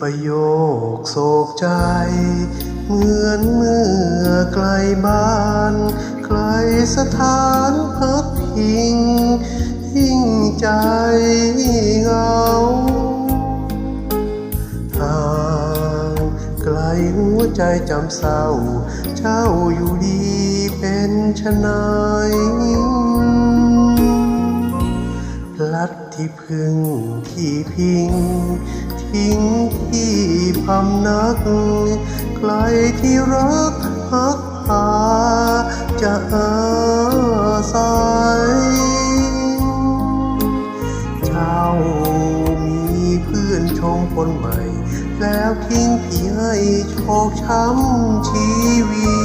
ประโยคโศกใจ เหมือนเมื่อไกลบ้าน ไกลสถานพักพิงยิ่งใจเหงาห่างไกลหัวใจจำเศร้า เจ้าอยู่ดีเป็นชะนายพลัดที่พึ่งที่พิง ทิ้งที่พำนักไกลที่รักพักพาจะอาศัยเจ้ามีเพื่อนชมคนใหม่ แล้วทิ้งพี่ให้โชคช้ำชีวี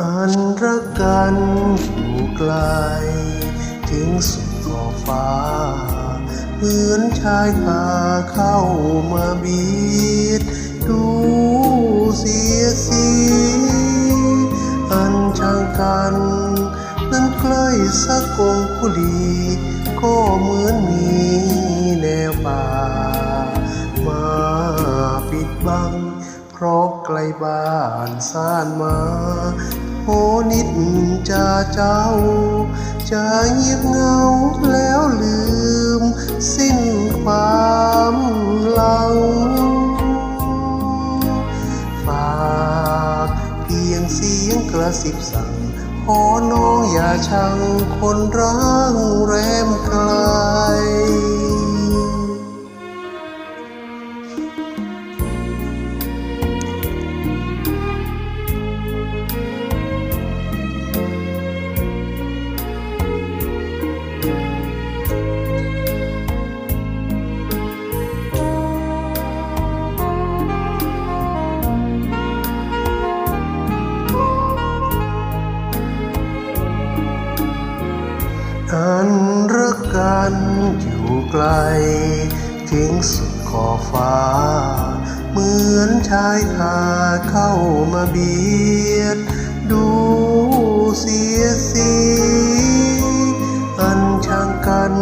อันรักกันอยู่ไกลถึงสุดขอบฟ้า เหมือนชายคาเข้ามาบีดดูเสียสีอันช่างกัน นั้นใกล้สักกงคุลี ก็เหมือนมีแนวป่า มาปิดบัง เพราะไกลบ้านซ่านมาโหนิดจะเจ้า จะเงียบเงาแล้วลืม สิ้นความหลัง ฝากเพียงเสียงกระสิบสั่งขอน้องอย่าชังคนร่างแรมไกล อันรักกันอยู่ไกลถึงสุดขอบฟ้า เหมือนชายคาเข้ามาเบียด ดูเสียสีอันช่างกัน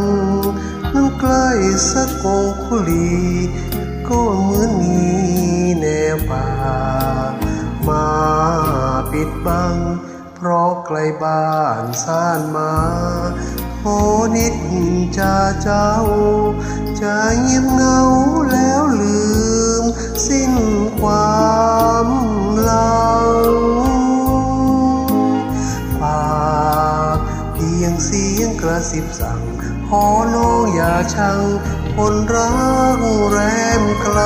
นั้นใกล้สักองคุลี ก็เหมือนมีแนวป่า มาปิดบัง เพราะไกลบ้านซ่านมาโอนิดหินจาเจ้า จะเงียบเงาแล้วลืม สิ้นความลังฝากเพียงเสียงกระสิบสั่งขอน้องอย่าชังคนรักแรมไกล